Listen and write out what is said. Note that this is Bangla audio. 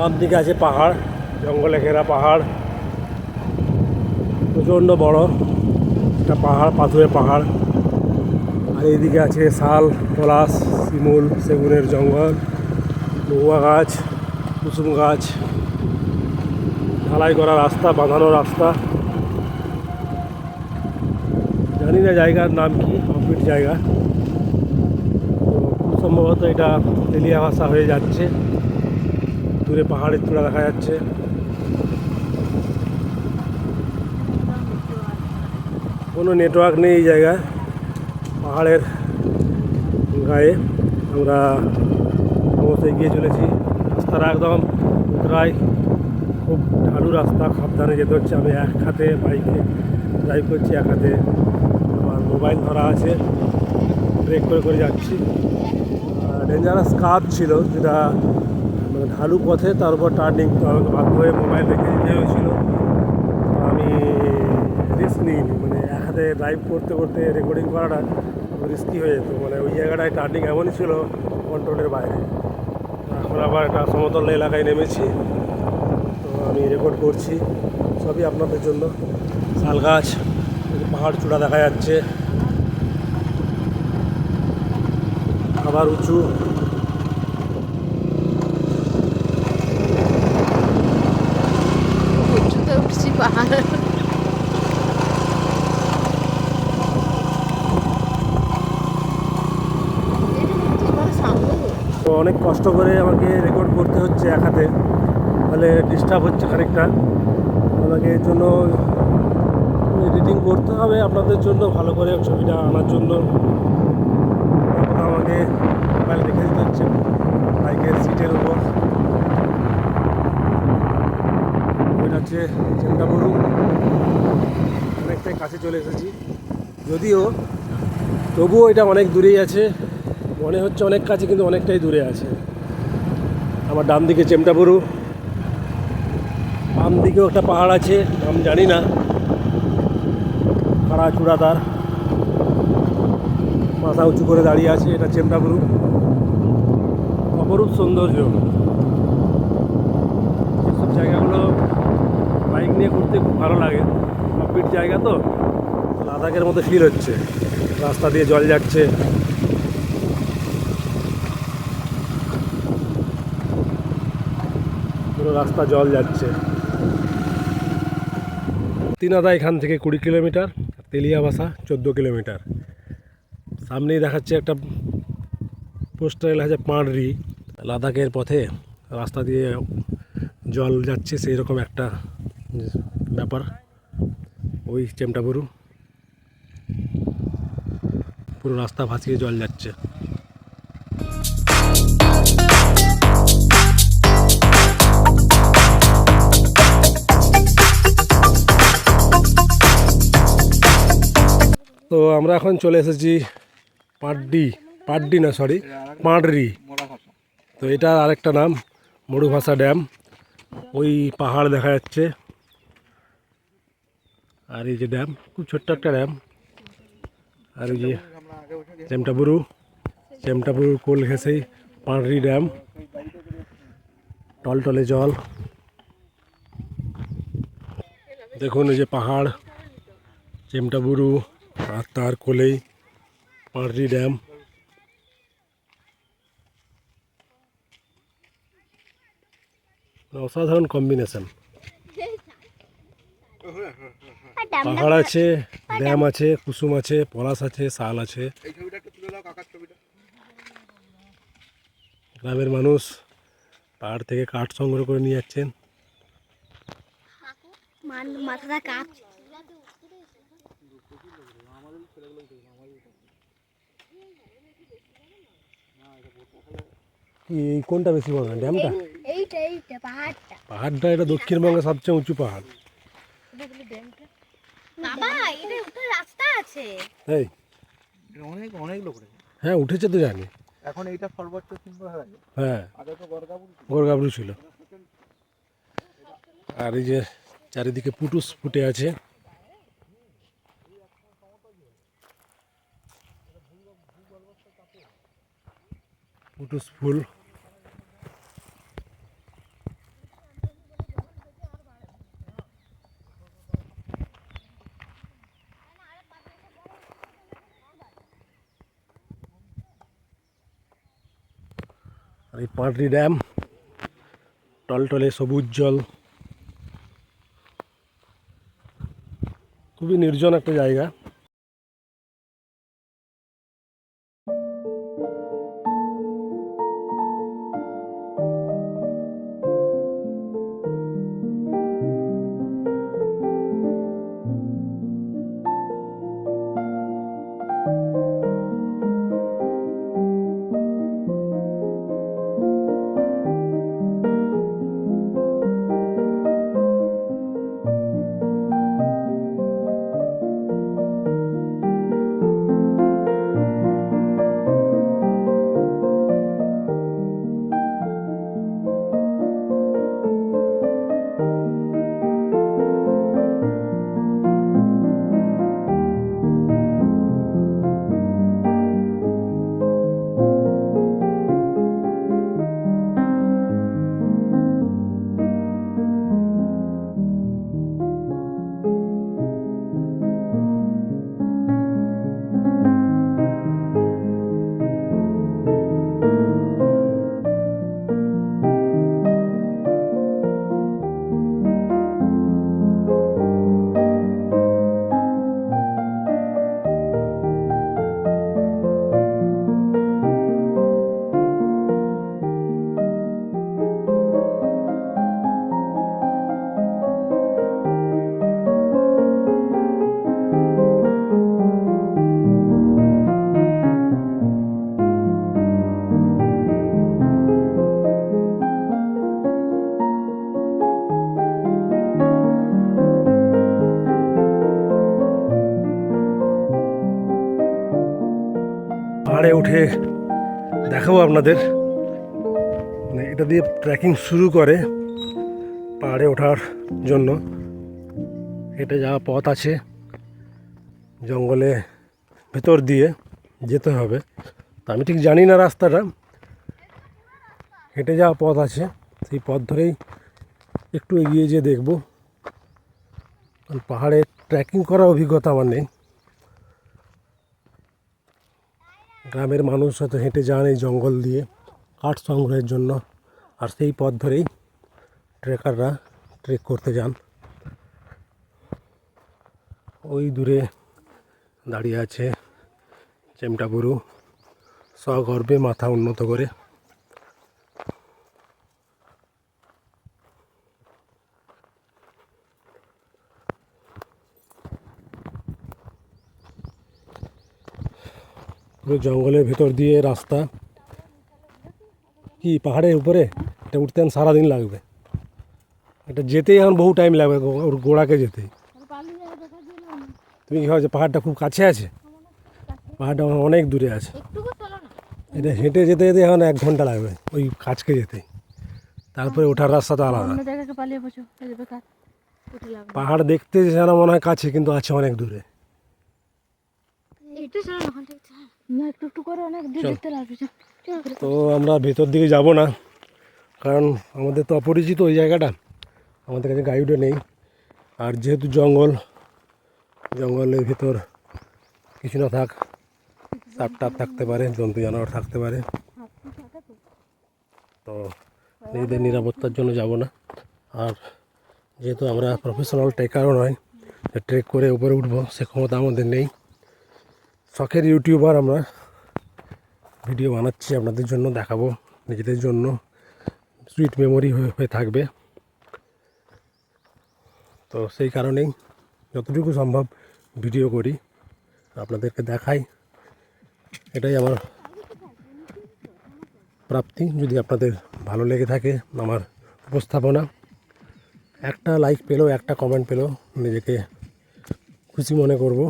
বাম দিকে আছে পাহাড়, জঙ্গলে ঘেরা পাহাড়। প্রচণ্ড বড় একটা পাহাড়, পাথুরে পাহাড়। আর এইদিকে আছে শাল, পলাশ, শিমুল, সেগুনের জঙ্গল, মহুয়া গাছ, কুসুম গাছ। ঢালাই করা রাস্তা, বাঁধানো রাস্তা। জানি না জায়গার নাম কি কমপ্লিট জায়গা। তো সম্ভবত এটা তেলিয়া ভাষা হয়ে যাচ্ছে। দূরে পাহাড়ের চূড়া দেখা যাচ্ছে। কোনো নেটওয়ার্ক নেই এই জায়গায়, পাহাড়ের গায়ে। আমরা ক্রমশ এগিয়ে চলেছি। রাস্তাটা একদম প্রায় খুব ঢালু রাস্তা, সাবধানে যেতে হচ্ছে। আমি এক হাতে বাইকে ড্রাইভ করছি, এক হাতে আমার মোবাইল ধরা আছে। ব্রেক করে করে যাচ্ছি। ডেঞ্জারাস কাপ ছিল, যেটা ঢালু পথে, তার উপর টার্নিং আমাকে বাধ্য হয়ে মোবাইল রেখে যেতে হয়েছিল। আমি রিস্ক নিইনি মানে এক হাতে ড্রাইভ করতে করতে রেকর্ডিং করাটা রিস্কি হয়ে যেত। মানে ওই জায়গাটায় টার্নিং এমনই ছিল কন্ট্রোলের বাইরে। এখন আবার একটা সমতল এলাকায় নেমেছি। তো আমি রেকর্ড করছি, সবই আপনাদের জন্য। শাল গাছ, পাহাড় চূড়া দেখা যাচ্ছে। আবার উঁচু উঁচুতে উঠছি পাহাড় তো অনেক কষ্ট করে আমাকে রেকর্ড করতে হচ্ছে এক হাতে। তাহলে ডিস্টার্ব হচ্ছে খানিকটা। আমাকে এর জন্য এডিটিং করতে হবে আপনাদের জন্য, ভালো করে ছবিটা আনার জন্য। আমাকে মোবাইল রেখে দিতে হচ্ছে। বাইকের সিটের উপর। হচ্ছে চেন্দাবুরু অনেকটাই কাছে চলে এসেছি। যদিও তবুও এটা অনেক দূরেই আছে। মনে হচ্ছে অনেক কাছে, কিন্তু অনেকটাই দূরে আছে। আমার ডান দিকে চেমটাপুরু বাম দিকেও একটা পাহাড় আছে, নাম জানি না। খাড়া চূড়া তার মাথা উঁচু করে দাঁড়িয়ে আছে এটা চেমটাপুরু অপরূপ সৌন্দর্য। নিয়ে ঘুরতে খুব ভালো লাগে। অফবিট জায়গা তো। লাদাখের মতো ফিল হচ্ছে। রাস্তা দিয়ে জল যাচ্ছে। পুরো রাস্তা জল যাচ্ছে। তিনাদা এখান থেকে কুড়ি কিলোমিটার, তেলিয়া বাসা চোদ্দ কিলোমিটার। সামনেই দেখাচ্ছে একটা পোস্টার আছে পাঁড়রি লাদাখের পথে রাস্তা দিয়ে জল যাচ্ছে সেই রকম একটা ব্যাপার। ওই চেমটাবুরু পুরো রাস্তা ভাসিয়ে জল যাচ্ছে। তো আমরা এখন চলে এসেছি পাড্ডি পাড্ডি না সরি পাঁড়রি। তো এটা আরেকটা নাম, মরুভাষা ড্যাম। ওই পাহাড় দেখা যাচ্ছে। আর এই যে ড্যাম, খুব ছোট্ট একটা ড্যাম। আর এই যে চেমটাবুরু চেমটাবুরু কোল ঘেঁষেই পাঁড়রি ড্যাম। টলটলে জল। দেখুন এই যে পাহাড় চেমটাবুরু আর তার কোলেই পাঁড়রি ড্যাম। অসাধারণ কম্বিনেশন। পাহাড় আছে ড্যাম আছে কুসুম আছে পলাশ আছে শাল আছে। গ্রামের মানুষ পাহাড় থেকে কাঠ সংগ্রহ করে নিয়ে যাচ্ছেন। মাথাটা এই কোনটা বেশি বড় ড্যামটা? এইটা এইটা পাহাড়টা। পাহাড়টা এটা দক্ষিণবঙ্গের সবচেয়ে উঁচু পাহাড়। বাবা এটা উপরে রাস্তা আছে। এটা অনেক অনেক লোক রে হ্যাঁ উঠেছে তো জানি। এখন এইটা সর্বোচ্চ সিম্বল হয়ে হ্যাঁ। আগে তো গরগাবুল ছিল। ছিল। আর এই যে চারিদিকে পুটুস ফুটে আছে। পুটুস ফুল। এই পাঁটরি ড্যাম টলটলে সবুজ জল। খুবই নির্জন একটা জায়গা। উঠে দেখাবো আপনাদের। মানে এটা দিয়ে ট্রেকিং শুরু করে পাহাড়ে ওঠার জন্য। হেঁটে যাওয়া পথ আছে, জঙ্গলে ভেতর দিয়ে যেতে হবে। তা আমি ঠিক জানি না রাস্তাটা। হেঁটে যাওয়া পথ আছে, সেই পথ ধরেই একটু এগিয়ে যেয়ে দেখব। কারণ পাহাড়ে ট্রেকিং করার অভিজ্ঞতা আমার নেই। গ্রামের মানুষ হয়তো হেঁটে যান এই জঙ্গল দিয়ে কাঠ সংগ্রহের জন্য। আর সেই পথ ধরেই ট্রেকাররা ট্রেক করতে যান। ওই দূরে দাঁড়িয়ে আছে চেমটা গরু সগর্বে মাথা উন্নত করে। পুরো জঙ্গলের ভেতর দিয়ে রাস্তা। কি, পাহাড়ের উপরে? এটা উঠতে সারাদিন লাগবে। এটা যেতেই এখন বহু টাইম লাগবে ওর গোড়াকে যেতে তুমি কি ভাবছ, পাহাড়টা খুব কাছে আছে? পাহাড়টা অনেক দূরে আছে। এটা হেঁটে যেতে যেতে এখন এক ঘণ্টা লাগবে, ওই কাছকে যেতে তারপরে ওঠার রাস্তা তো আলাদা। পাহাড় দেখতে যেন মনে হয় কাছে, কিন্তু আছে অনেক দূরে। তো আমরা ভেতর দিকে যাব না কারণ আমাদের তো অপরিচিত ওই জায়গাটা। আমাদের কাছে গাইডও নেই। আর যেহেতু জঙ্গল জঙ্গলের ভিতর কিছু না থাক সাপ টাপ থাকতে পারে জন্তু জানোয়ার থাকতে পারে। তো নিজেদের নিরাপত্তার জন্য যাব না। আর যেহেতু আমরা প্রফেশনাল ট্রেকারও নয় ট্রেক করে উপরে উঠবো সে ক্ষমতা আমাদের নেই। শখের ইউটিউবার আমরা। ভিডিও বানাচ্ছি, আপনাদের জন্য দেখাবো, নিজেদের জন্য। সুইট মেমোরি হয়ে থাকবে। তো সেই কারণেই যতটুকু সম্ভব ভিডিও করি, আপনাদেরকে দেখাই। এটাই আমার প্রাপ্তি, যদি আপনাদের ভালো লেগে থাকে আমার উপস্থাপনা। একটা লাইক পেলেও একটা কমেন্ট পেলেও নিজেকে খুশি মনে করব।